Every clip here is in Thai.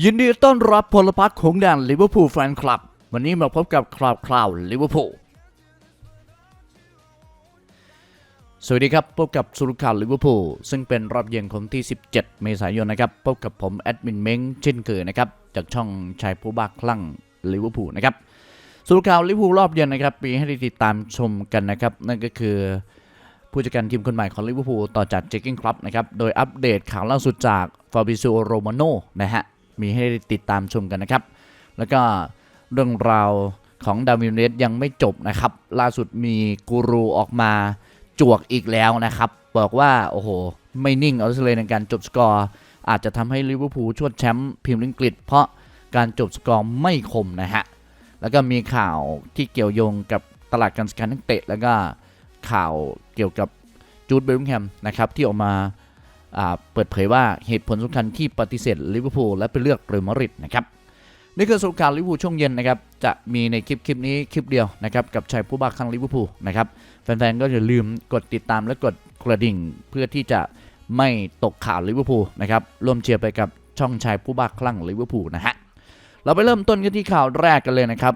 ยินดีต้อนรับพลพัฒน์ของแดนลิเวอร์พูลแฟนคลับ วันนี้มาพบกับคราวคราวลิเวอร์พูลสวัสดีครับ พบกับสุรุข่าวลิเวอร์พูลซึ่งเป็นรอบเย็นของที่ 17 เมษายนนะครับ พบกับผมแอดมินเม้งเช่นเคยนะครับ จากช่องชายผู้บ้าคลั่งลิเวอร์พูลนะครับสุรุข่าวลิเวอร์พูลรอบเย็นนะครับมีให้ได้ติดตามชมกันนะครับ นั่นก็คือผู้จัดการทีมคนใหม่ของลิเวอร์พูลต่อจากเจคกิ้งคลับนะครับ โดยอัปเดตข่าวล่าสุดจากฟาบิซิโอโรมาโนนะฮะ มีให้ติดตามชมกันนะครับ แล้วก็เรื่องราวของดาวินเนสยังไม่จบนะครับ ล่าสุดมีกูรูออกมาจวกอีกแล้วนะครับ บอกว่าโอ้โห ไม่นิ่งเอาซเลยในการจบสกอร์ อาจจะทำให้ลิเวอร์พูลชวดแชมป์พรีเมียร์ลีกอังกฤษเพราะการจบสกอร์ไม่คมนะฮะ แล้วก็มีข่าวที่เกี่ยวโยงกับตลาดการซื้อขายนักเตะ แล้วก็ข่าวเกี่ยวกับจูดเบลลิงแฮมนะครับที่ออกมา เปิดเผยว่าเหตุผลสำคัญที่ปฏิเสธลิเวอร์พูลและไปเลือกเรอัลมาดริดนะครับนี่คือสรุปข่าวลิเวอร์พูลช่วงเย็นนะครับจะมีในคลิปคลิปนี้คลิปเดียวนะครับกับชายผู้บ้าคลั่งลิเวอร์พูลนะครับแฟนๆก็อย่าลืมกดติดตามและกดกระดิ่งเพื่อที่จะไม่ตกข่าวลิเวอร์พูลนะครับร่วมเชียร์ไปกับช่องชายผู้บ้าคลั่งลิเวอร์พูลนะฮะเราไปเริ่มต้นกันที่ข่าวแรกกันเลยนะครับ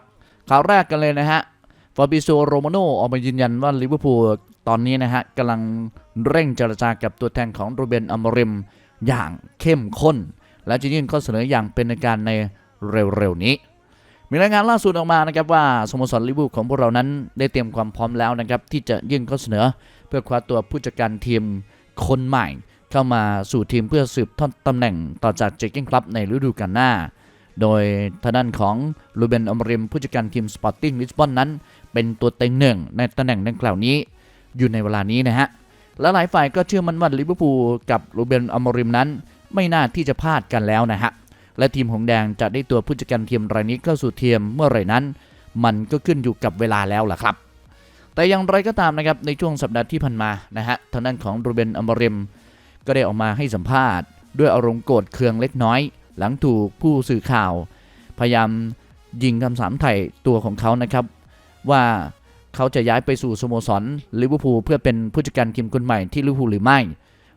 ข่าวแรกกันเลยนะฮะฟาบิโซโรมาโนออกมายืนยันว่าลิเวอร์พูล ตอนนี้นะฮะกำลังเร่งเจรจากับตัวแทนของโรเบนอมริมอย่างเข้มข้น และจะยื่นข้อเสนออย่างเป็นการในเร็วๆนี้ มีรายงานล่าสุดออกมานะครับว่าสโมสรลิเวอร์พูลของพวกเรานั้นได้เตรียมความพร้อมแล้วนะครับที่จะยื่นข้อเสนอ เพื่อคว้าตัวผู้จัดการทีมคนใหม่ เข้ามาสู่ทีมเพื่อสืบทอดตำแหน่งต่อจากเจคกิ้งคลับในฤดูกาลหน้า โดยทางด้านของลูเบนอมริมผู้จัดการทีมสปอร์ติ้งลิสบอนนั้น เป็นตัวเต็งหนึ่งในตำแหน่งดังกล่าวนี้ อยู่ในเวลานี้นะฮะและหลายฝ่ายก็เชื่อมั่นว่าลิเวอร์พูลกับรูเบนอมริมนั้น ไม่น่าที่จะพลาดกันแล้วนะฮะและทีมหงแดงจะได้ตัวผู้จัดการทีมรายนี้เข้าสู่ทีมเมื่อไหร่นั้น มันก็ขึ้นอยู่กับเวลาแล้วล่ะครับ แต่อย่างไรก็ตามนะครับในช่วงสัปดาห์ที่ผ่านมานะฮะทางด้านของรูเบนอมริม ก็ได้ออกมาให้สัมภาษณ์ ด้วยอารมณ์โกรธเคืองเล็กน้อย หลังถูกผู้สื่อข่าว พยายามยิงคำสามไถ่ตัวของเขานะครับ ว่า เขาจะย้ายไปสู่สโมสรลิเวอร์พูลเพื่อเป็นผู้จัดการทีมคนใหม่ที่ลิเวอร์พูลหรือไม่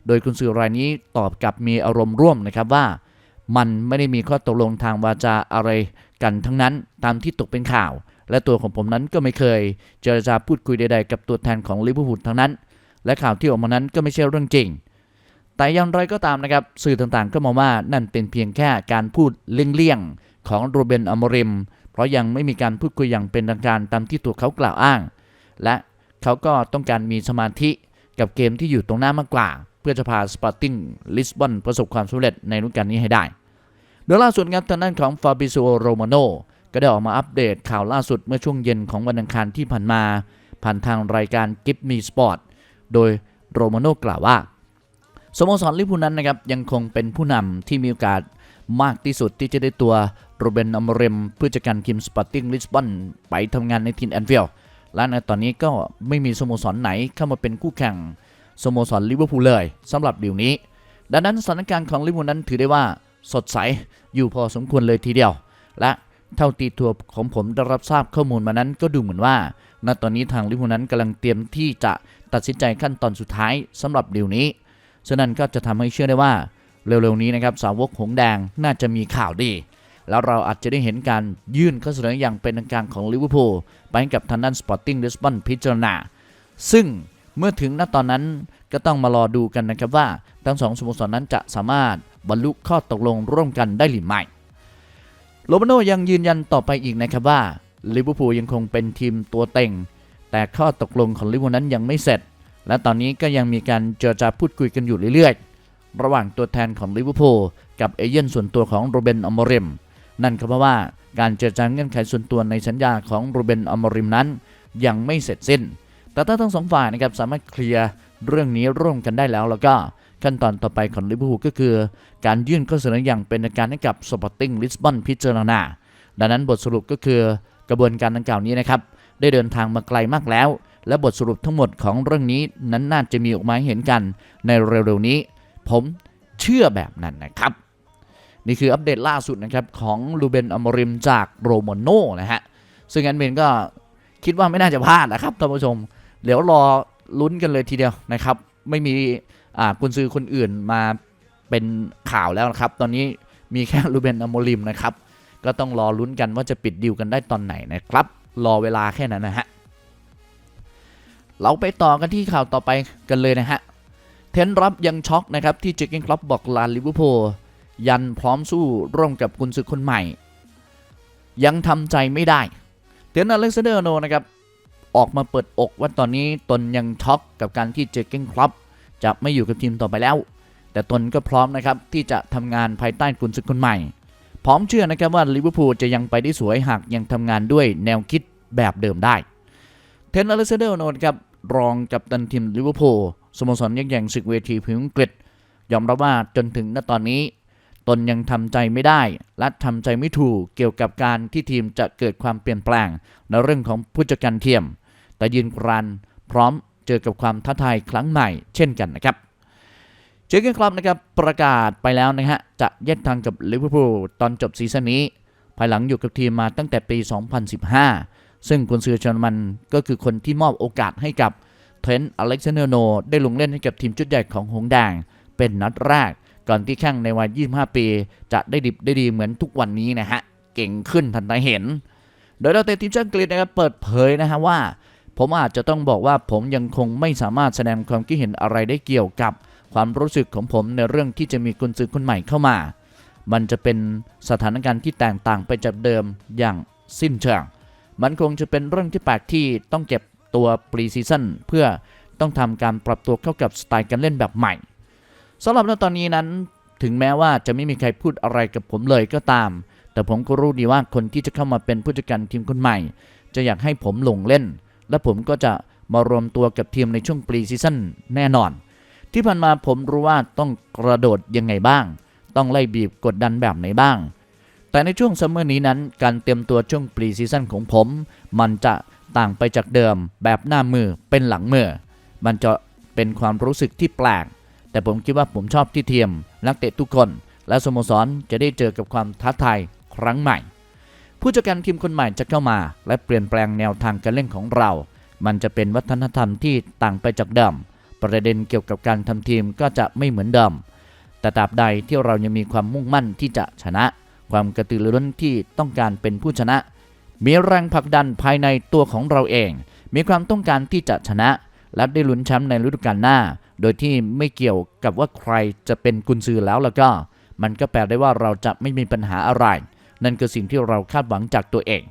โดยคุณสื่อรายนี้ตอบกลับมีอารมณ์ร่วมนะครับว่า มันไม่ได้มีข้อตกลงทางวาจาอะไรกันทั้งนั้นตามที่ตกเป็นข่าว และตัวของผมนั้นก็ไม่เคย เจรจาพูดคุยใดๆ กับตัวแทนของลิเวอร์พูลทั้งนั้น และข่าวที่ออกมานั้นก็ไม่ใช่เรื่องจริง แต่อย่างไรก็ตามนะครับสื่อต่างๆ ก็มองว่านั่นเป็นเพียงแค่การพูดเลี่ยงๆของโรเบนอมริม ราะยังไม่มีการพูดคุยอย่างเป็นทางการตามที่ตัวเขากล่าวอ้าง และเขาก็ต้องการมีสมาธิกับเกมที่อยู่ตรงหน้ามากกว่า เพื่อจะพาสปอร์ติ้งลิสบอนประสบความสำเร็จในฤดูกาลนี้ให้ได้ โดยล่าสุดครับทางด้านของฟาบิโซโรมาโนก็ได้ออกมาอัปเดตข่าวล่าสุดเมื่อช่วงเย็นของวันอังคารที่ผ่านมา ผ่านทางรายการ Give Me Sport โดยโรมาโนกล่าวว่าสโมสรลิเวอร์พูลนั้นนะครับยังคงเป็นผู้นำที่มีโอกาสมากที่สุดที่จะได้ตัว โรเบนอมเรมผู้จัดการทีมสปอร์ติ้งลิสบอนไปทำงานในทีมแอนฟิลด์และในตอนนี้ก็ไม่มีสโมสรไหนเข้ามาเป็นคู่แข่งสโมสรลิเวอร์พูลเลยสำหรับเดีลนี้ ดังนั้นสถานการณ์ของลิเวอร์พูลนั้นถือได้ว่าสดใสอยู่พอสมควรเลยทีเดียว และเท่าตีตัวของผมได้รับทราบข้อมูลมานั้นก็ดูเหมือนว่า ณตอนนี้ทางลิเวอร์พูลนั้นกำลังเตรียมที่จะตัดสินใจขั้นตอนสุดท้ายสำหรับเดีลนี้ฉะนั้นก็จะทำให้เชื่อได้ว่าเร็วๆนี้นะครับสาวกหงแดงน่าจะมีข่าวดี แล้วเราอาจจะได้เห็นการยื่นข้อเสนออย่างเป็นทางการของลิเวอร์พูลไปกับทางด้านสปอร์ติ้งลิสบอนพิจารณา ซึ่งเมื่อถึงณตอนนั้นก็ต้องมารอดูกันนะครับว่า ทั้งสองสโมสรนั้นจะสามารถบรรลุข้อตกลงร่วมกันได้หรือไม่โรมาโนยังยืนยันต่อไปอีกนะครับว่าลิเวอร์พูลยังคงเป็นทีมตัวเต็ง แต่ข้อตกลงของลิเวอร์พูลนั้นยังไม่เสร็จ และตอนนี้ก็ยังมีการเจรจาพูดคุยกันอยู่เรื่อยๆ ระหว่างตัวแทนของลิเวอร์พูลกับเอเย่นส่วนตัวของโรเบนอมอริม นั่นก็เพราะว่าการเจรจาเงื่อนไขส่วนตัวในสัญญาของโรเบนอมอริมนั้น ยังไม่เสร็จสิ้น แต่ถ้าทั้งสองฝ่ายนะครับสามารถเคลียร์เรื่องนี้ร่วมกันได้แล้วแล้วก็ขั้นตอนต่อไปของลิเวอร์พูลก็คือ การยื่นข้อเสนออย่างเป็นทางการให้กับสปอร์ติ้งลิสบอนพิจารณา ดังนั้นบทสรุปก็คือกระบวนการดังกล่าวนี้นะครับได้เดินทางมาไกลมากแล้ว และบทสรุปทั้งหมดของเรื่องนี้นั้นน่าจะมีออกมาให้เห็นกันในเร็วๆนี้ ผมเชื่อแบบนั้นนะครับ นี่คืออัปเดตล่าสุดนะครับของลูเบนอมริมจากโรมโนนะฮะ ซึ่งอันเบนก็คิดว่าไม่น่าจะพลาดนะครับท่านผู้ชม เดี๋ยวรอลุ้นกันเลยทีเดียวนะครับ ไม่มีอ่ากุนซือคนอื่นมาเป็นข่าวแล้วนะครับ ตอนนี้มีแค่ลูเบนอโมลิมนะครับ ก็ต้องรอลุ้นกันว่าจะปิดดีลกันได้ตอนไหนนะครับ รอเวลาแค่นั้นนะฮะ เราไปต่อกันที่ข่าวต่อไปกันเลยนะฮะ เทนรับยังช็อกนะครับที่เจคเกนคลับบอกลาลิเวอร์พูล ยันพร้อมสู้ร่วมกับกุนซือคนใหม่ ยังทำใจไม่ได้เทนอเล็กซานเดอร์โนนะครับออกมาเปิดอกว่าตอนนี้ตนยังช็อกกับการที่เจคเกนคลับจะไม่อยู่กับทีมต่อไปแล้ว แต่ตนก็พร้อมนะครับที่จะทำงานภายใต้กุนซือคนใหม่ พร้อมเชื่อนะครับว่าลิเวอร์พูลจะยังไปได้สวยหากยังทำงานด้วยแนวคิดแบบเดิมได้เทนอเลสเดอร์โนนครับรองกับตันทีมลิเวอร์พูลสโมสรยักษ์ใหญ่ศึกเวทีพิมพ์อังกฤษยอมรับว่าจนถึงณตอนนี้ ตนยังทำใจไม่ได้ และทำใจไม่ถูกเกี่ยวกับการที่ทีมจะเกิดความเปลี่ยนแปลงในเรื่องของผู้จัดการทีมแต่ยืนกรานพร้อมเจอกับความท้าทายครั้งใหม่ เช่นกันนะครับเจอร์เกนคลับนะครับประกาศไปแล้วนะฮะจะแยกทางกับลิเวอร์พูลตอนจบซีซั่นนี้ ภายหลังอยู่กับทีมมาตั้งแต่ปี 2015 ซึ่งกุนซือเชอร์มันก็คือคนที่มอบโอกาสให้กับเทรนต์อเล็กซานเดอร์โนได้ลงเล่นให้กับทีมชุดใหญ่ของหงแดงเป็นนัดแรก ก่อนที่แข้งในวัย 25 ปี จะได้ดิบได้ดีเหมือนทุกวันนี้นะฮะ เก่งขึ้นทันตาเห็น โดยเราเตะทีมชาติอังกฤษนะครับเปิดเผยนะฮะว่า ผมอาจจะต้องบอกว่าผมยังคงไม่สามารถแสดงความคิดเห็นอะไรได้เกี่ยวกับ ความรู้สึกของผมในเรื่องที่จะมีกุนซือคนใหม่เข้ามา มันจะเป็นสถานการณ์ที่แตกต่างไปจากเดิมอย่างสิ้นเชิง มันคงจะเป็นเรื่องที่แปลกที่ต้องเก็บตัวปรีซีซั่นเพื่อต้องทำการปรับตัวเข้ากับสไตล์การเล่นแบบใหม่ สำหรับณตอนนี้นั้น ถึงแม้ว่าจะไม่มีใครพูดอะไรกับผมเลยก็ตาม แต่ผมก็รู้ดีว่าคนที่จะเข้ามาเป็นผู้จัดการทีมคนใหม่ จะอยากให้ผมลงเล่น และผมก็จะมารวมตัวกับทีมในช่วงปรีซีซั่นแน่นอน ที่ผ่านมาผมรู้ว่าต้องกระโดดยังไงบ้าง ต้องไล่บีบกดดันแบบไหนบ้าง แต่ในช่วงซัมเมอร์นี้นั้น การเตรียมตัวช่วงปรีซีซั่นของผม มันจะต่างไปจากเดิมแบบหน้ามือเป็นหลังมือ มันจะเป็นความรู้สึกที่แปลก แต่ผมคิดว่าผมชอบที่เทียมนักเตะทุกคน และสโมสรจะได้เจอกับความท้าทายครั้งใหม่ ผู้จัดการทีมคนใหม่จะเข้ามา และเปลี่ยนแปลงแนวทางการเล่นของเรา มันจะเป็นวัฒนธรรมที่ต่างไปจากเดิมประเด็นเกี่ยวกับการทำทีมก็จะไม่เหมือนเดิม แต่ตราบใดที่เรายังมีความมุ่งมั่นที่จะชนะ ความกระตือรือร้นที่ต้องการเป็นผู้ชนะ มีแรงผลักดันภายในตัวของเราเอง มีความต้องการที่จะชนะ และได้ลุ้นแชมป์ในฤดูกาลหน้า โดยที่ไม่เกี่ยวกับว่าใครจะเป็นกุนซือแล้วแล้วก็ มันก็แปลได้ว่าเราจะไม่มีปัญหาอะไร นั่นคือสิ่งที่เราคาดหวังจากตัวเอง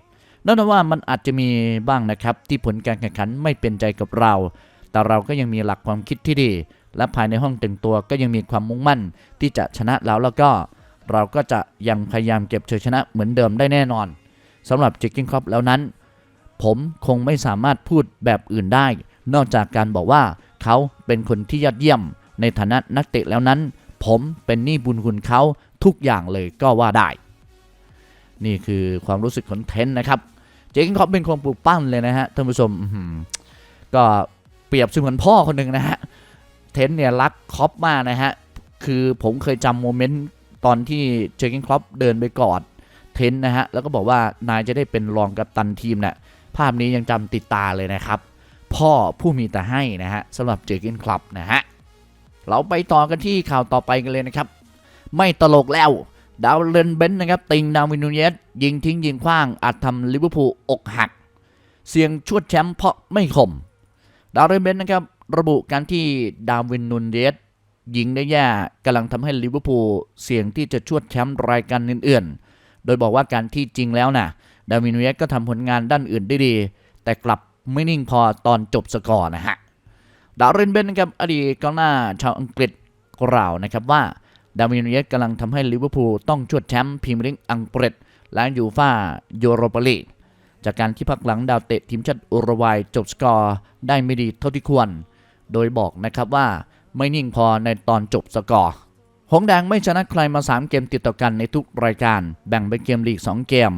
นั่นว่ามันอาจจะมีบ้างนะครับ ที่ผลการแข่งขันไม่เป็นใจกับเรา แต่เราก็ยังมีหลักความคิดที่ดี และภายในห้องแต่งตัวก็ยังมีความมุ่งมั่น ที่จะชนะแล้วแล้วก็ เราก็จะยังพยายามเก็บชัยชนะเหมือนเดิมได้แน่นอนสำหรับจิกกิ้งครอปแล้วนั้น ผมคงไม่สามารถพูดแบบอื่นได้ นอกจากการบอกว่าเขาเป็นคนที่ยอดเยี่ยม ในฐานะนักเตะแล้วนั้น ผมเป็นหนี้บุญคุณเขาทุกอย่างเลยก็ว่าได้ นี่คือความรู้สึกของเทนนะครับ เจคกิ้งครอปเป็นคนปลูกปั้นเลยนะฮะท่านผู้ชมก็เปรียบเสมือนพ่อคนหนึ่งนะฮะ เทนเนี่ยรักครอปมากนะฮะ คือผมเคยจำโมเมนต์ตอนที่เจคกิ้งครอปเดินไปกอดเทนนะฮะ แล้วก็บอกว่านายจะได้เป็นรองกัปตันทีมเนะ่ยภาพนี้ยังจำติดตาเลยนะครับ พ่อผู้มีแต่ให้นะฮะสำหรับเจคกิ้งคลับนะฮะเราไปต่อกันที่ข่าวต่อไปกันเลยนะครับ ไม่ตลกแล้วดาวเลนเบนนะครับ ติงดาวินูเยสยิงทิ้งยิงขว้างอาจทำลิเวอร์พูลอกหัก เสียงชวดแชมป์เพราะไม่คม ดาวเลนเบนนะครับ ระบุการที่ดาวินนูเยสยิงได้แย่กำลังทำให้ลิเวอร์พูลเสี่ยงที่จะชวดแชมป์รายการอื่นๆ โดยบอกว่าการที่จริงแล้วนะ่ะดาวินนูเยสก็ทำผลงานด้านอื่นได้ดี แต่กลับ ไม่นิ่งพอตอนจบสกอร์นะฮะ ดาวเรนเบนนะครับอดีตกองหน้าชาวอังกฤษกล่าวนะครับว่าดาวินนูเยสกำลังทำให้ลิเวอร์พูลต้องชวดแชมป์พรีเมียร์ลีกอังกฤษและยูฟ่ายูโรปาลีกจากการที่พักหลังดาวเตะทีมชาติอุรุกวัยจบสกอร์ได้ไม่ดีเท่าที่ควร โดยบอกนะครับว่าไม่นิ่งพอในตอนจบสกอร์ หงแดงไม่ชนะใครมา 3 เกมติดต่อกันในทุกรายการ แบ่งเป็นเกมลีก 2 เกม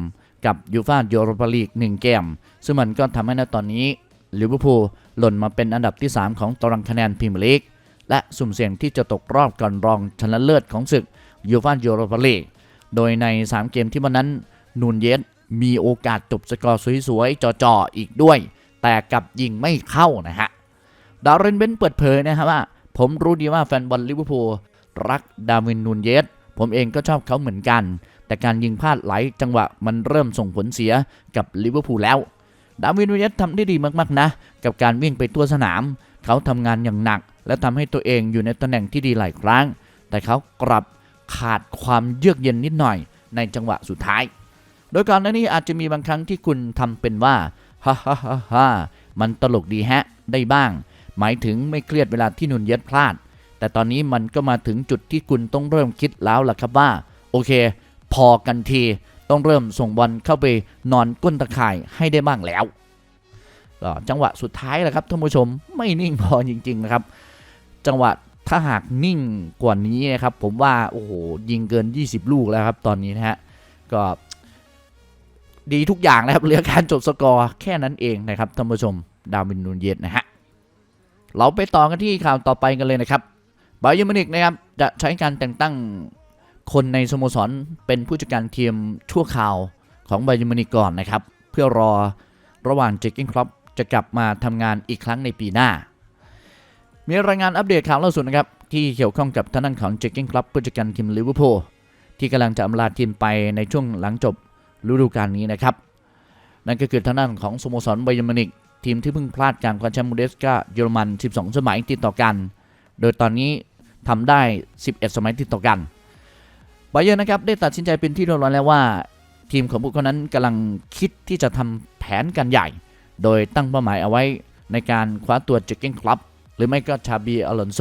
กับยูฟ่ายูโรปาลีก1เกม ซึ่งมันก็ทำให้ในตอนนี้ลิเวอร์พูลหล่นมาเป็นอันดับที่ 3 ของตารางคะแนนพรีเมียร์ลีกและสุ่มเสี่ยงที่จะตกรอบก่อนรองชนะเลิศของศึกยูฟ่ายูโรปาลีกโดยใน 3 เกมที่วันนั้นนูนเยสมีโอกาสจบสกอร์สวยๆจ่อๆอีกด้วย แต่กับยิงไม่เข้านะฮะดาวเรนเบนเปิดเผยนะครับว่า ผมรู้ดีว่าแฟนบอลลิเวอร์พูลรักดาวินนูนเยสผมเองก็ชอบเขาเหมือนกัน แต่การยิงพลาดหลายจังหวะมันเริ่มส่งผลเสียกับลิเวอร์พูลแล้ว ดาวินนูเยสทำได้ดีมากๆนะ กับการวิ่งไปตัวสนาม เขาทำงานอย่างหนัก และทำให้ตัวเองอยู่ในตำแหน่งที่ดีหลายครั้ง แต่เขากลับขาดความเยือกเย็นนิดหน่อย ในจังหวะสุดท้าย โดยก่อนหน้านี้อาจจะมีบางครั้งที่คุณทำเป็นว่าฮ่าฮ่าฮ่าฮ่ามันตลกดีแฮะ ได้บ้าง หมายถึงไม่เครียดเวลาที่นุนเย็ดพลาด แต่ตอนนี้มันก็มาถึงจุดที่คุณต้องเริ่มคิดแล้วล่ะครับว่า โอเค พอกันที ต้องเริ่มส่งบอลเข้าไปนอนก้นตะข่ายให้ได้บ้างแล้วจังหวะสุดท้ายแหละครับท่านผู้ชมไม่นิ่งพอจริง ๆ นะครับ จังหวะถ้าหากนิ่งกว่านี้นะครับ ผมว่าโอ้โหยิงเกิน 20 ลูกแล้วครับ ตอนนี้นะฮะก็ดีทุกอย่างนะครับเหลือการจบสกอร์แค่นั้นเองนะครับท่านผู้ชมดาวินนูนเยสนะฮะเราไปต่อกันที่ข่าวต่อไปกันเลยนะครับบาเยอร์มินิกนะครับจะใช้การแต่งตั้ง คนในสโมสรเป็นผู้จัดการทีมชั่วคราวของบาเยอร์มินิก่อนนะครับ เพื่อรอระหว่างเจคกิ้งครอปจะกลับมาทำงานอีกครั้งในปีหน้า มีรายงานอัปเดตข่าวล่าสุดนะครับ ที่เกี่ยวข้องกับท่านนั้นของเจคกิ้งครอปผู้จัดการทีมลิเวอร์พูลที่กำลังจะอำลาทีมไปในช่วงหลังจบฤดูกาลนี้นะครับ นั่นก็คือท่างด้านของสโมสรไบเยอร์มินิกทีมที่เพิ่งพลาดการคว้าแชมป์บูเดสกาเยอรมัน 12 สมัยติดต่อกัน โดยตอนนี้ทำได้ 11 สมัยติดต่อกัน บเยอร์นะครับได้ตัดสินใจเป็นที่เรียบร้อยแล้วว่า ทีมของพวกเขานั้นกำลังคิดที่จะทำแผนกันใหญ่ โดยตั้งเป้าหมายเอาไว้ในการคว้าตัวเจเก้นคลับหรือไม่ก็ชาบีอลอนโซ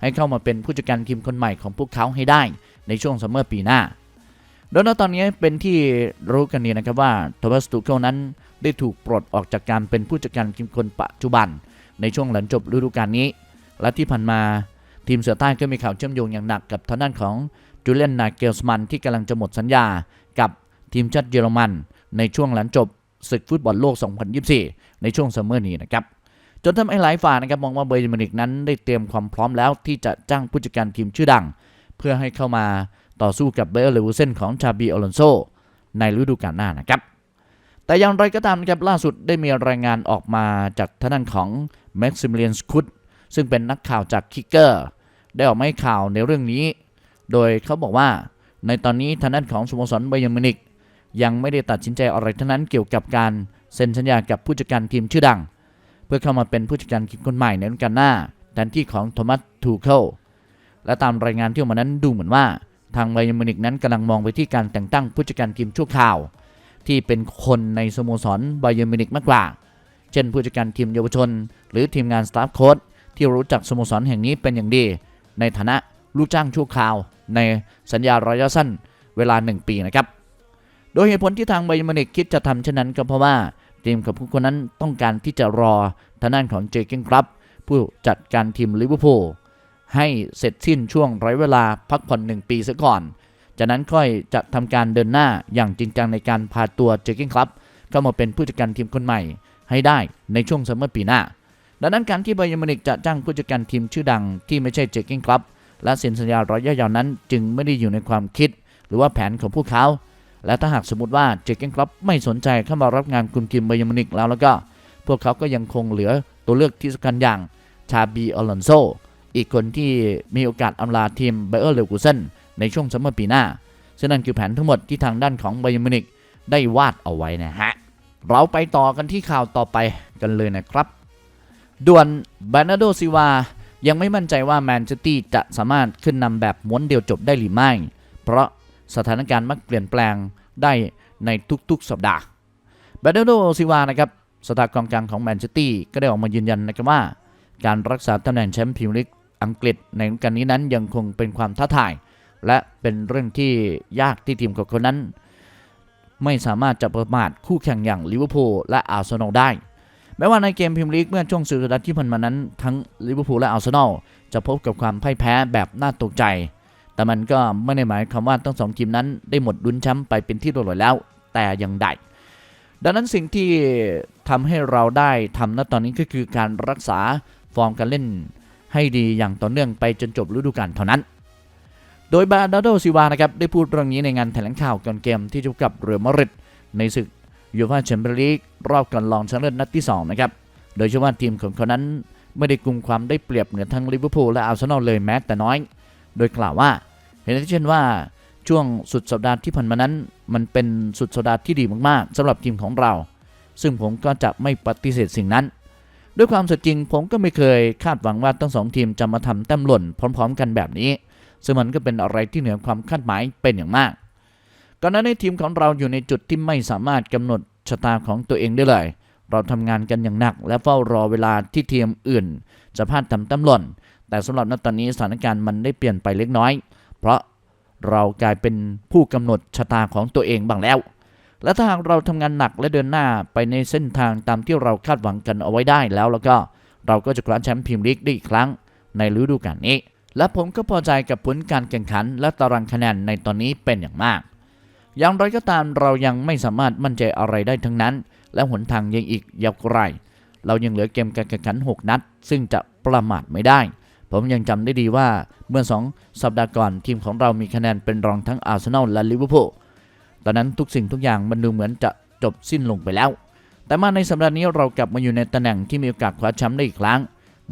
ให้เข้ามาเป็นผู้จัดการทีมคนใหม่ของพวกเขาให้ได้ในช่วงซัมเมอร์ปีหน้า โดยณตอนนี้เป็นที่รู้กันดีนะครับว่าโทมัสตูเคิลนั้นได้ถูกปลดออกจากการเป็นผู้จัดการทีมคนปัจจุบัน ในช่วงหลังจบฤดูกาลนี้ และที่ผ่านมาทีมเสือใต้ก็มีข่าวเชื่อมโยงอย่างหนักกับทางด้านของ จูเลียนนาเกลสมันที่กำลังจะหมดสัญญากับทีมชาติเยอรมัน ในช่วงหลังจบศึกฟุตบอลโลก 2024 ในช่วงซัมเมอร์นี้นะครับจนทำให้หลายฝ่ายนะครับมองว่าเบย์มินิกนั้นได้เตรียมความพร้อมแล้วที่จะจ้างผู้จัดการทีมชื่อดัง เพื่อให้เข้ามาต่อสู้กับเบลเลวูเซนของชาบีอลอนโซในฤดูกาลหน้านะครับ แต่อย่างไรก็ตามนะครับล่าสุดได้มีรายงานออกมาจากท่านของแม็กซิมเลียนสคุดซึ่งเป็นนักข่าวจากคิกเกอร์ได้ออกมาให้ข่าวในเรื่องนี้ โดยเขาบอกว่าในตอนนี้ทางด้านของสโมสรไบเยอร์มิวนิกยังไม่ได้ตัดสินใจอะไรทั้งนั้นเกี่ยวกับการเซ็นสัญญากับผู้จัดการทีมชื่อดัง เพื่อเข้ามาเป็นผู้จัดการทีมคนใหม่ในฤดูกาลหน้าแทนที่ของโทมัสทูเคิลและตามรายงานที่ออกมานั้นดูเหมือนว่า ทางไบเยอร์มิวนิกนั้นกำลังมองไปที่การแต่งตั้งผู้จัดการทีมชั่วคราว ที่เป็นคนในสโมสรไบเยอร์มิวนิกมากกว่า เช่นผู้จัดการทีมเยาวชน หรือทีมงานสตาฟโค้ชที่รู้จักสโมสรแห่งนี้เป็นอย่างดี ในฐานะ ลูกจ้างชั่วคราว ในสัญญาระยะสั้นเวลา 1 ปีนะครับ โดยเหตุผลที่ทางไบย์มิวนิกคิดจะทำเช่นนั้นก็เพราะว่าทีมของผู้คนนั้นต้องการที่จะรอทางด้านของเจเกนครับ ผู้จัดการทีมลิเวอร์พูลให้เสร็จสิ้นช่วงไร้เวลาพักผ่อนหนึ่งปีซะก่อน จากนั้นค่อยจะทำการเดินหน้าอย่างจริงจังในการพาตัวเจเกนครับเข้ามาเป็นผู้จัดการทีมคนใหม่ให้ได้ในช่วงซัมเมอร์ปีหน้า ดังนั้นการที่ไบย์มิวนิกจะจ้างผู้จัดการทีมชื่อดังที่ไม่ใช่เจเกนครับ และเซ็นสัญญาระยะยาวนั้น จึงไม่ได้อยู่ในความคิด หรือว่าแผนของพวกเขา และถ้าหากสมมติว่าเจเกนครับไม่สนใจเข้ามารับงานคุมทีมไบย์มิวนิกแล้วแล้วก็ พวกเขาก็ยังคงเหลือตัวเลือกที่สำคัญอย่างชาบีอลอนโซอีกคนที่มีโอกาสอำลาทีมไบเออร์เลกูเซนในช่วงซัมเมอร์ปีหน้าซึ่งนั่นคือแผนทั้งหมดที่ทางด้านของไบย์มิวนิกได้วาดเอาไว้นะฮะเราไปต่อกันที่ข่าวต่อไปกันเลยนะครับ ด่วนบานาโดซิวา ยังไม่มั่นใจว่าแมนเชสเตอร์จะสามารถขึ้นนำแบบม้วนเดียวจบได้หรือไม่ เพราะสถานการณ์มักเปลี่ยนแปลงได้ในทุกๆสัปดาห์บานาโดซิวานะครับสตาร์กองกลางของแมนเชสเตอร์ก็ได้ออกมายืนยันนะครับว่า การรักษาตำแหน่งแชมป์พรีเมียร์ลีกอังกฤษในฤดูกาลนี้นั้นยังคงเป็นความท้าทาย และเป็นเรื่องที่ยากที่ทีมของเขานั้น ไม่สามารถจะประมาทคู่แข่งอย่างลิเวอร์พูลและอาร์เซนอลได้ แม้ว่าในเกมพรีเมียร์ลีกเมื่อช่วงสุดสัปดาห์ที่ผ่านมานั้น ทั้งลิเวอร์พูลและอาร์เซนอลจะพบกับความพ่ายแพ้แบบน่าตกใจ แต่มันก็ไม่ได้หมายความว่าทั้งสองทีมนั้นได้หมดดุนแชมป์ไปเป็นที่เรียบร้อยแล้ว แต่ยังได้ดังนั้นสิ่งที่ทำให้เราได้ทำณตอนนี้ก็คือการรักษาฟอร์มการเล่นให้ดีอย่างต่อเนื่องไปจนจบฤดูกาลเท่านั้น โดยบาดาโดซิวานะครับได้พูดเรื่องนี้ในงานแถลงข่าวก่อนเกมที่จบกับเรือมาริดในศึก ยูฟ่าแชมเปี้ยนส์ลีกรอบก่อนรองชนะเลิศนัดที่ 2 นะครับ โดยเฉพาะทีมของเขานั้นไม่ได้กลุ่มความได้เปรียบเหนือทั้งลิเวอร์พูลและอาร์เซนอลเลยแม้แต่น้อย โดยกล่าวว่า เห็นได้เช่นว่าช่วงสุดสัปดาห์ที่ผ่านมานั้น มันเป็นสุดสัปดาห์ที่ดีมากๆสำหรับทีมของเรา ซึ่งผมก็จะไม่ปฏิเสธสิ่งนั้น ด้วยความสัจจริงผมก็ไม่เคยคาดหวังว่าทั้งสองทีมจะมาทำแต้มหล่นพร้อม ๆ กันแบบนี้ ซึ่งมันก็เป็นอะไรที่เหนือความคาดหมายเป็นอย่างมาก ก่อนหน้านี้ทีมของเราอยู่ในจุดที่ไม่สามารถกำหนดชะตาของตัวเองได้เลย เราทำงานกันอย่างหนัก และเฝ้ารอเวลาที่ทีมอื่น จะพลาดทำต้มหล่น แต่สำหรับณตอนนี้สถานการณ์มันได้เปลี่ยนไปเล็กน้อย เพราะเรากลายเป็นผู้กำหนดชะตาของตัวเองบ้างแล้ว และถ้าหากเราทำงานหนักและเดินหน้าไปในเส้นทางตามที่เราคาดหวังกันเอาไว้ได้แล้วแล้วก็เราก็จะคว้าแชมป์พรีเมียร์ลีกได้อีกครั้งในฤดูกาลนี้ และผมก็พอใจกับผลการแข่งขันและตารางคะแนนในตอนนี้เป็นอย่างมาก อย่างไรก็ตามเรายังไม่สามารถมั่นใจอะไรได้ทั้งนั้น และหนทางยังอีกยาวไกล เรายังเหลือเกมการแข่งขัน 6 นัด ซึ่งจะประมาทไม่ได้ ผมยังจำได้ดีว่าเมื่อ 2 สัปดาห์ก่อนทีมของเรามีคะแนนเป็นรองทั้งอาร์เซนอลและลิเวอร์พูลตอนนั้นทุกสิ่งทุกอย่างมันดูเหมือนจะจบสิ้นลงไปแล้ว แต่มาในสัปดาห์นี้เรากลับมาอยู่ในตำแหน่งที่มีโอกาสคว้าแชมป์ได้อีกครั้ง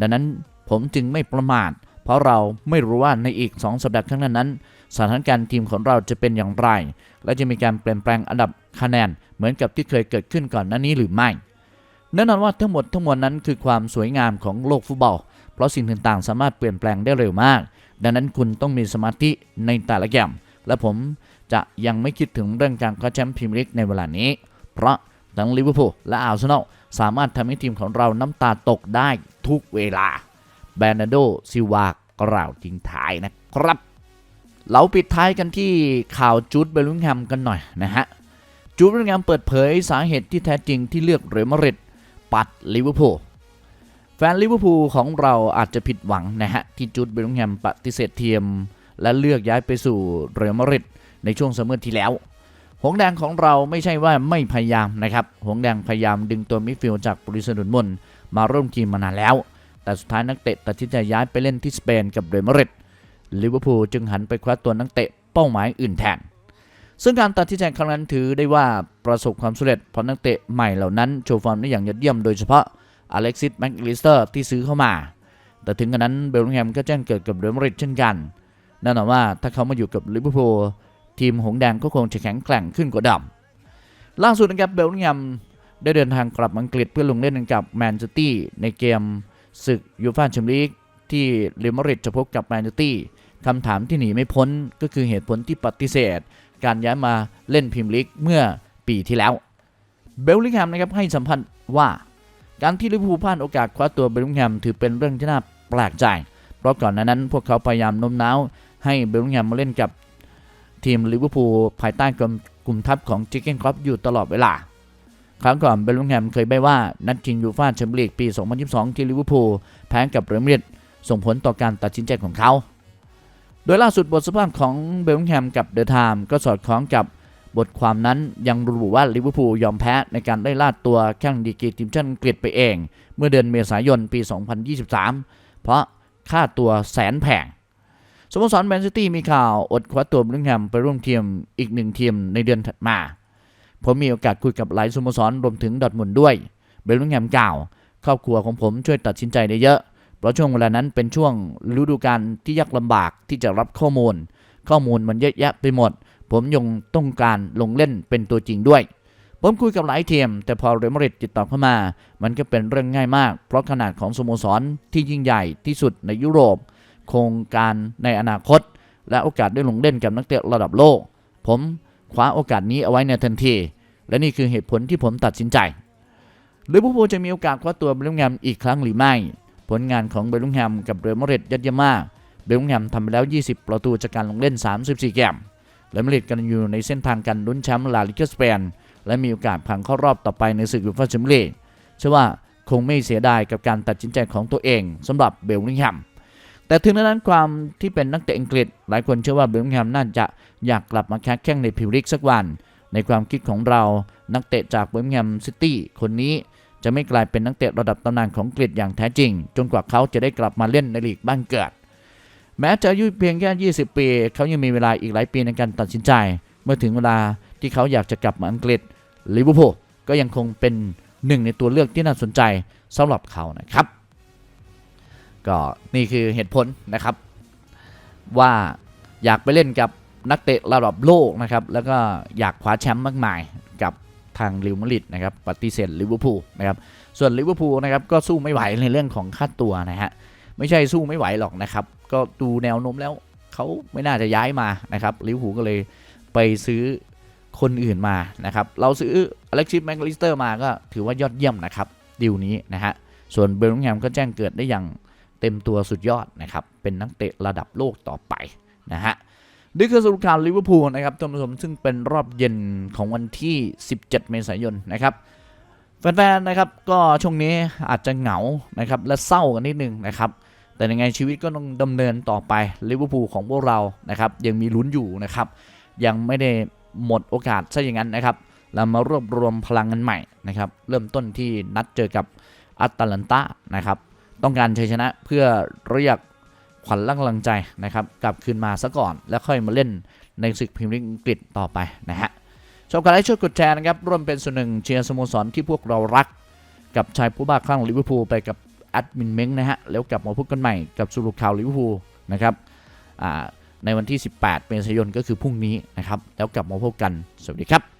ดังนั้นผมจึงไม่ประมาท เพราะเราไม่รู้ว่าในอีก 2 สัปดาห์ข้างหน้านั้น สถานการณ์ทีมของเราจะเป็นอย่างไร และจะมีการเปลี่ยนแปลงอันดับคะแนนเหมือนกับที่เคยเกิดขึ้นก่อนหน้านี้หรือไม่แน่นอนว่าทั้งหมดทั้งมวลนั้นคือความสวยงามของโลกฟุตบอล เพราะสิ่งต่างๆ สามารถเปลี่ยนแปลงได้เร็วมาก ดังนั้นคุณต้องมีสมาธิในแต่ละเกมและผมจะยังไม่คิดถึงเรื่องการคว้าแชมป์พรีเมียร์ลีกในเวลานี้ เพราะทั้งลิเวอร์พูลและอาร์เซนอลสามารถทำให้ทีมของเราน้ำตาตกได้ทุกเวลาแบรนาโดซิลวากล่าวทิ้งท้ายนะครับ เราปิดท้ายกันที่ข่าวจูดเบลลิงแฮมกันหน่อยนะฮะ จูดเบลลิงแฮมเปิดเผยสาเหตุที่แท้จริงที่เลือกเรอัลมาดริดปัดลิเวอร์พูลแฟนลิเวอร์พูลของเราอาจจะผิดหวังนะฮะ ที่จูดเบลลิงแฮมปฏิเสธเทียม และเลือกย้ายไปสู่เรอัลมาดริดในช่วงซัมเมอร์ที่แล้วหงแดงของเราไม่ใช่ว่าไม่พยายามนะครับ หงแดงพยายามดึงตัวมิดฟิลด์จากบริษัทดุนมนมาร่วมทีมมานานแล้ว แต่สุดท้ายนักเตะตัดสินใจย้ายไปเล่นที่สเปนกับเรอัลมาดริด ลิเวอร์พูลจึงหันไปคว้าตัวนักเตะเป้าหมายอื่นแทน ซึ่งการตัดสินใจครั้งนั้นถือได้ว่าประสบความสำเร็จเพราะนักเตะใหม่เหล่านั้นโชว์ฟอร์มได้อย่างยอดเยี่ยมโดยเฉพาะอเล็กซิสแม็กลิสเตอร์ที่ซื้อเข้ามา แต่ถึงกระนั้นเบลลิงแฮมก็แจ้งเกิดกับเรอัลมาดริดเช่นกันแน่นอนว่าถ้าเขามาอยู่กับลิเวอร์พูลทีมหงแดงก็คงจะแข็งแกร่งขึ้นกว่าเดิมล่าสุดนะครับเบลลิงแฮมได้เดินทางกลับอังกฤษเพื่อลงเล่นกับแมนเชสเตอร์ในเกมศึกยูฟ่าแชมเปี้ยนลีกที่เรอัลมาดริดจะพบกับแมนเชสเตอร์ คำถามที่หนีไม่พ้นก็คือเหตุผลที่ปฏิเสธ การย้ายมาเล่นพรีเมียร์ลีกเมื่อปีที่แล้ว เบลลิงแฮมนะครับให้สัมพันธ์ว่า การที่ลิเวอร์พูลพลาดโอกาสคว้าตัวเบลลิงแฮมถือเป็นเรื่องที่น่าแปลกใจ เพราะก่อนหน้านั้นพวกเขาพยายามโน้มน้าวให้เบลลิงแฮมมาเล่นกับทีมลิเวอร์พูลภายใต้กลุ่มทัพของจิกเก้นครอปอยู่ตลอดเวลา ครั้งก่อนเบลลิงแฮมเคยใบ้ว่านัดชิงยูฟ่าแชมเปี้ยนลีกปี 2022 ที่ลิเวอร์พูลแพ้กับเรอัลมาดริดส่งผลต่อการตัดสินใจของเขา ดยล่าสุดบทสัมภาษณ์ของเบลลิงแฮมกับเดอะไทม์ก็สอดคล้องกับบทความนั้นยังระบุว่าลิเวอร์พูลยอมแพ้ในการได้ล่าตัวแข้งดีกีทีมชาติอังกฤษไปเอง เมื่อเดือนเมษายนปี 2023 เพราะค่าตัวแสนแพงสโมสรแมนซิตี้มีข่าวอดคว้าตัวเบลลิงแฮมไปร่วมทีมอีกหนึ่งทีมในเดือนถัดมา ผมมีโอกาสคุยกับหลายสโมสรรวมถึงดอทมุนด์ด้วย เบลลิงแฮมกล่าว ครอบครัวของผมช่วยตัดสินใจได้เยอะ เพราะช่วงเวลานั้นเป็นช่วงฤดูกาลที่ยากลำบากที่จะรับข้อมูล ข้อมูลมันเยอะแยะไปหมด ผมยังต้องการลงเล่นเป็นตัวจริงด้วย ผมคุยกับหลายทีม แต่พอเรอัลมาดริดติดต่อเข้ามา มันก็เป็นเรื่องง่ายมาก เพราะขนาดของสโมสรที่ยิ่งใหญ่ที่สุดในยุโรป โครงการในอนาคต และโอกาสได้ลงเล่นกับนักเตะระดับโลก ผมคว้าโอกาสนี้เอาไว้ในทันที และนี่คือเหตุผลที่ผมตัดสินใจลิเวอร์พูลจะมีโอกาสคว้าตัวเบลลิงแฮมอีกครั้งหรือไม่ ผลงานของเบลลิงแฮมกับเรอัลมาดริดยอดเยี่ยมมากเบลลิงแฮมทำไปแล้ว 20 ประตูจากการลงเล่น 34 เกมเรอัลมาดริดกำลังอยู่ในเส้นทางการลุ้นแชมป์ลาลิกาสเปนและมีโอกาสผ่านเข้ารอบต่อไปในศึกยูฟ่าแชมเปี้ยนลีกเชื่อว่าคงไม่เสียดายกับการตัดสินใจของตัวเองสำหรับเบลลิงแฮมแต่ถึงนั้นความที่เป็นนักเตะอังกฤษ หลายคนเชื่อว่าเบลลิงแฮมน่าจะอยากกลับมาแข่งในพรีเมียร์ลีกสักวัน ในความคิดของเรานักเตะจากเบลลิงแฮมซิตี้คนนี้ จะไม่กลายเป็นนักเตะระดับตำนานของอังกฤษอย่างแท้จริง จนกว่าเขาจะได้กลับมาเล่นในลีกบ้านเกิด แม้จะอายุเพียงแค่ 20 ปี เขายังมีเวลาอีกหลายปีในการตัดสินใจ เมื่อถึงเวลาที่เขาอยากจะกลับมาอังกฤษลิเวอร์พูลก็ยังคงเป็นหนึ่งในตัวเลือกที่น่าสนใจสำหรับเขานะครับ ก็นี่คือเหตุผลนะครับ ว่าอยากไปเล่นกับนักเตะระดับโลกนะครับ แล้วก็อยากคว้าแชมป์มากมายกับ ทางลิเวอร์พูลนะครับปฏิเสธลิเวอร์พูลนะครับส่วนลิเวอร์พูลนะครับก็สู้ไม่ไหวในเรื่องของค่าตัวนะฮะไม่ใช่สู้ไม่ไหวหรอกนะครับ ก็ดูแนวโน้มแล้วเขาไม่น่าจะย้ายมานะครับลิเวอร์พูลก็เลยไปซื้อคนอื่นมานะครับเราซื้ออเล็กซิสแมคลิสเตอร์มาก็ถือว่ายอดเยี่ยมนะครับดีลนี้นะฮะส่วนเบลลิงแฮมก็แจ้งเกิดได้อย่างเต็มตัวสุดยอดนะครับเป็นนักเตะระดับโลกต่อไปนะฮะ นี่คือสรุปข่าวลิเวอร์พูลนะครับท่านผู้ชมซึ่งเป็นรอบเย็นของวันที่ 17 เมษายนนะครับแฟนๆนะครับก็ช่วงนี้อาจจะเหงานะครับและเศร้ากันนิดนึงนะครับแต่ยังไงชีวิตก็ต้องดำเนินต่อไปลิเวอร์พูลของพวกเรานะครับยังมีลุ้นอยู่นะครับยังไม่ได้หมดโอกาสซะอย่างนั้นนะครับเรามารวบรวมพลังกันใหม่นะครับเริ่มต้นที่นัดเจอกับอัตแลนตานะครับต้องการชัยชนะเพื่อเรียก ขวัญและกำลังใจนะครับกลับคืนมาซะก่อน แล้วค่อยมาเล่นในศึกพรีเมียร์ลีกอังกฤษต่อไปนะฮะชอบกันไลค์ช่วยกดแชร์นะครับร่วมเป็นส่วนหนึ่งเชียร์สโมสรที่พวกเรารัก กับชายผู้บ้าคลั่งลิเวอร์พูลไปกับแอดมินเม้งนะฮะแล้วกลับมาพบกันใหม่กับสรุปข่าวลิเวอร์พูลนะครับในวันที่ 18 เมษายนก็คือพรุ่งนี้นะครับแล้วกลับมาพบกันสวัสดีครับ